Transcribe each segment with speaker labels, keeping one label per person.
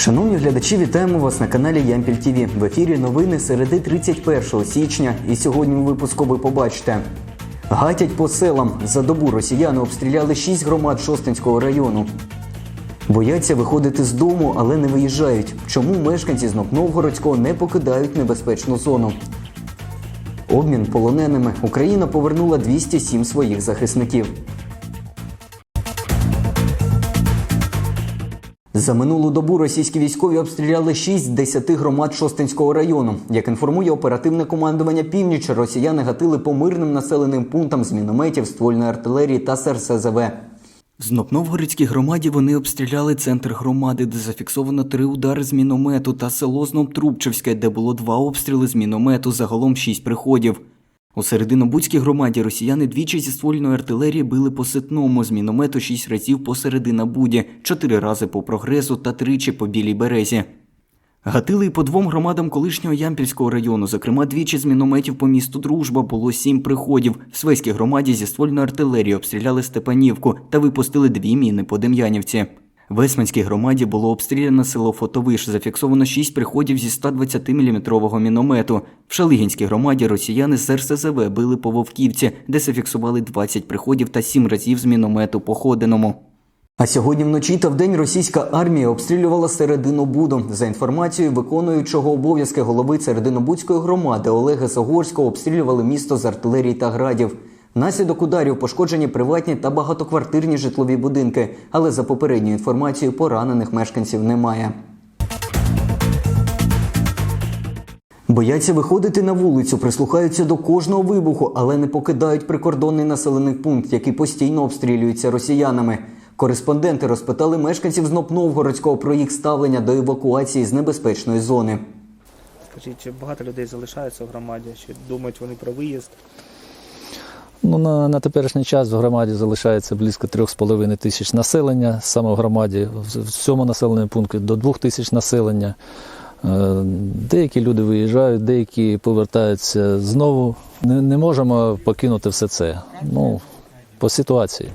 Speaker 1: Шановні глядачі, вітаємо вас на каналі Ямпіль ТВ. В ефірі новини середи 31 січня. І сьогодні у випуску ви побачите. Гатять по селам. За добу росіяни обстріляли 6 громад Шостинського району. Бояться виходити з дому, але не виїжджають. Чому мешканці з Новгородського не покидають небезпечну зону? Обмін полоненими. Україна повернула 207 своїх захисників. За минулу добу російські військові обстріляли 6 з 10 громад Шостинського району. Як інформує оперативне командування Північ, росіяни гатили по мирним населеним пунктам з мінометів, ствольної артилерії та СРСЗВ. В Новгородській громаді вони обстріляли центр громади, де зафіксовано три удари з міномету, та село Знобтрубчевське, де було два обстріли з міномету, загалом шість приходів. У Серединобудській громаді росіяни двічі зі ствольної артилерії били по ситному з міномету шість разів по Серединобуді, чотири рази по прогресу та тричі по білій березі. Гатили й по двом громадам колишнього Ямпільського району, зокрема двічі з мінометів по місту Дружба було сім приходів. В Свеській громаді зі ствольної артилерії обстріляли Степанівку та випустили дві міни по Дем'янівці. В Есманській громаді було обстріляно село Фотовиш, зафіксовано шість приходів зі 120-мм міномету. В Шалигінській громаді росіяни з РСЗВ били по Вовківці, де зафіксували 20 приходів та 7 разів з міномету по Ходиному. А сьогодні вночі та вдень російська армія обстрілювала середину Буду. За інформацією виконуючого обов'язки голови Серединобудської громади Олега Загорського обстрілювали місто з артилерії та градів. Внаслідок ударів пошкоджені приватні та багатоквартирні житлові будинки, але за попередньою інформацією поранених мешканців немає. Бояться виходити на вулицю, прислухаються до кожного вибуху, але не покидають прикордонний населений пункт, який постійно обстрілюється росіянами. Кореспонденти розпитали мешканців з Новгородського про їх ставлення до евакуації з небезпечної зони.
Speaker 2: Скажіть, чи багато людей залишаються в громаді, чи думають вони про виїзд?
Speaker 3: Ну, на, на теперішній час в громаді залишається близько 3,5 тисяч населення, саме в громаді, в, в цьому населеному пункті до 2 тисяч населення. Е, Деякі люди виїжджають, деякі повертаються знову. Не, не можемо покинути все це. Ну, по ситуації.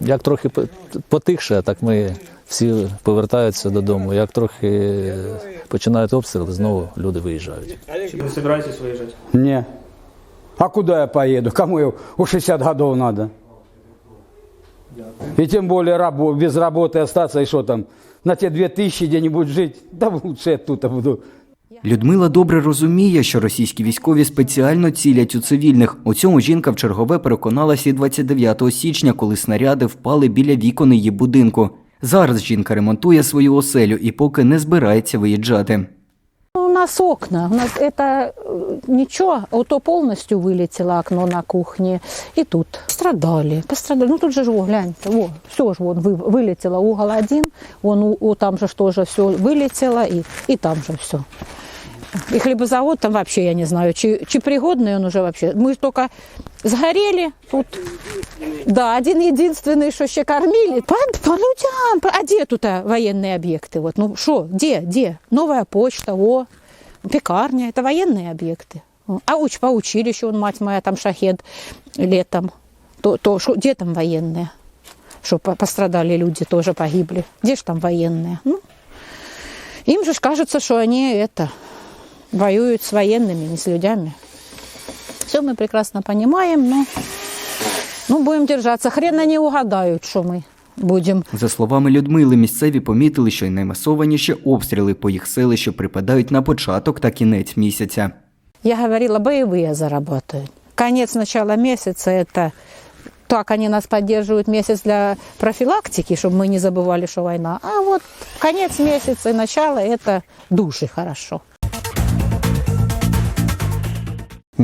Speaker 3: Як трохи потихше, так ми всі повертаються додому. Як трохи починають обстріли, знову люди виїжджають.
Speaker 2: Чи ви збираєтесь виїжджати?
Speaker 4: Не. А куда я поеду? Кому я у 60 годов надо? И тем более рабо- без работы остаться, и что там, на те 2000 где-нибудь жить? Да лучше я тут буду.
Speaker 1: Людмила добре розуміє, що російські військові спеціально цілять у цивільних. У цьому жінка в чергове переконалася і 29 січня, коли снаряди впали біля вікон її будинку. Зараз жінка ремонтує свою оселю і поки не збирається виїжджати.
Speaker 5: Нас окна, у нас это э, ничего, а то полностью вылетело окно на кухне. И тут страдали, пострадали. Ну тут же во, гляньте, во, все же вон вы, вылетело. Угол один, вон у- там же тоже все вылетело, и, и там же все. И хлебозавод там вообще, я не знаю, чи, чи пригодный он уже вообще. Мы только сгорели тут. Да, один единственный, что еще кормили. По, по людям. А где тут военные объекты? Вот, ну что, где, где? Новая почта, о, пекарня, это военные объекты. А уч, по училищу, он, мать моя, там шахед летом. То, то шо, где там военные? Что по- пострадали люди, тоже погибли. Где же там военные? Ну, им же кажется, что они это воюют с военными, не с людьми. Все мы прекрасно понимаем, но ну, будем держаться. Хрен они угадают, что мы будем.
Speaker 1: За словами Людмили, місцеві помітили, що й наймасованіші обстріли по їх селищу припадають на початок та кінець місяця.
Speaker 5: Я говорила, боевые заработают. Конец начала месяца это так они нас поддерживают месяц для профилактики, чтобы мы не забывали, что война. А вот конец месяца и начало это души хорошо.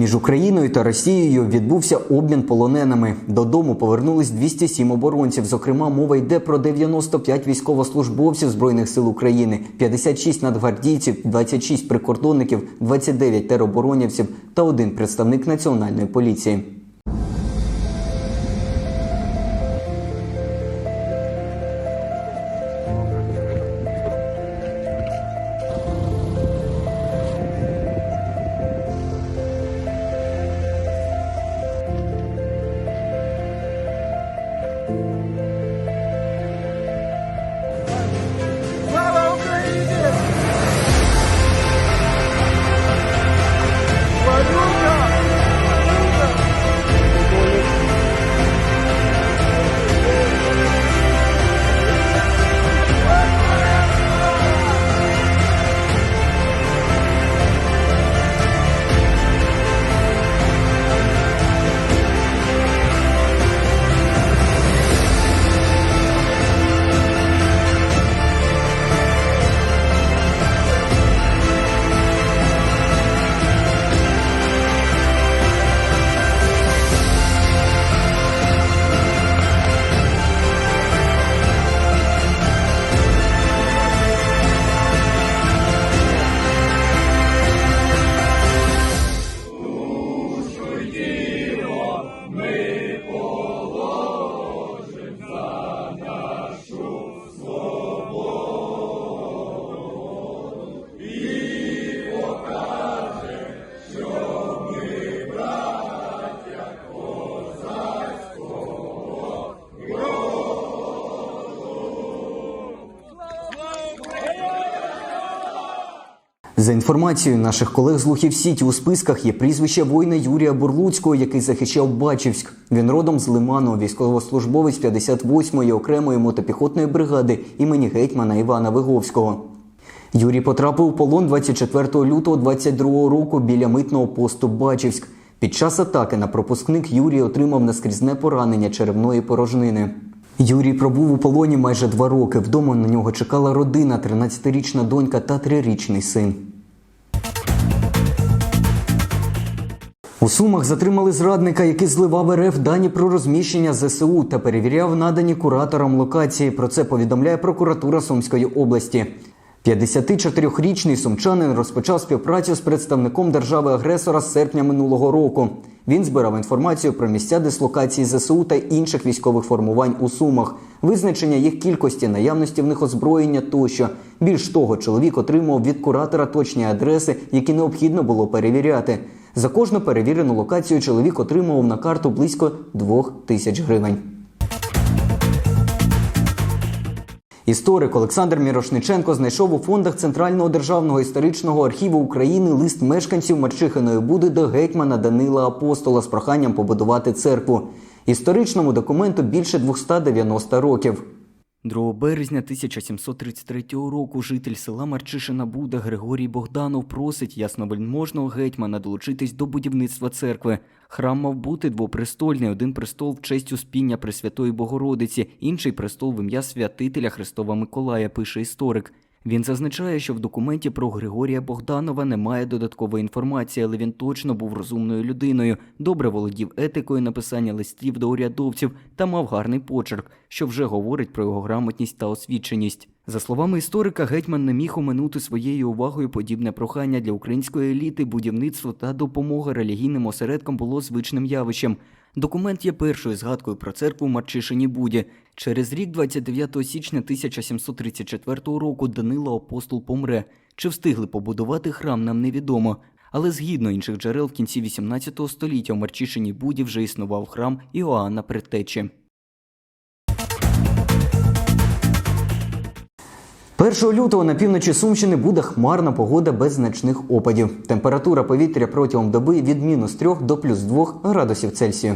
Speaker 1: Між Україною та Росією відбувся обмін полоненими. Додому повернулись 207 оборонців. Зокрема, мова йде про 95 військовослужбовців збройних сил України, 56 надгвардійців, 26 прикордонників, 29 тероборонівців та один представник національної поліції. За інформацією наших колег з Лухів Сіті у списках є прізвище воїна Юрія Бурлуцького, який захищав Бачівськ. Він родом з Лиману, військовослужбовець 58-ї окремої мотопіхотної бригади імені гетьмана Івана Виговського. Юрій потрапив у полон 24 лютого 22 року біля митного посту Бачівськ. Під час атаки на пропускник Юрій отримав наскрізне поранення черевної порожнини. Юрій пробув у полоні майже два роки. Вдома на нього чекала родина, 13-річна донька та 3-річний син. Сумах затримали зрадника, який зливав РФ дані про розміщення ЗСУ та перевіряв надані кураторам локації. Про це повідомляє прокуратура Сумської області. 54-річний сумчанин розпочав співпрацю з представником держави-агресора з серпня минулого року. Він збирав інформацію про місця дислокації ЗСУ та інших військових формувань у Сумах, визначення їх кількості, наявності в них озброєння тощо. Більш того, чоловік отримав від куратора точні адреси, які необхідно було перевіряти. За кожну перевірену локацію чоловік отримував на карту близько 2 тисяч гривень. Історик Олександр Мірошниченко знайшов у фондах Центрального державного історичного архіву України лист мешканців Марчихиної Буди до гетьмана Данила Апостола з проханням побудувати церкву. Історичному документу більше 290 років. 2 березня 1733 року житель села Марчишина Буда Григорій Богданов просить ясновельможного гетьмана долучитись до будівництва церкви. Храм мав бути двопрестольний, один престол в честь успіння Пресвятої Богородиці, інший престол в ім'я святителя Христова Миколая, пише історик. Він зазначає, що в документі про Григорія Богданова немає додаткової інформації, але він точно був розумною людиною, добре володів етикою написання листів до урядовців та мав гарний почерк, що вже говорить про його грамотність та освіченість. За словами історика, гетьман не міг оминути своєю увагою подібне прохання для української еліти, будівництво та допомога релігійним осередкам було звичним явищем. Документ є першою згадкою про церкву в Марчишині Буді. Через рік, 29 січня 1734 року, Данило Апостол помре. Чи встигли побудувати храм, нам невідомо. Але згідно інших джерел, в кінці 18 століття в Марчишині Буді вже існував храм Іоанна Предтечі. 1 лютого на півночі Сумщини буде хмарна погода без значних опадів. Температура повітря протягом доби від мінус 3 до плюс 2 градусів Цельсію.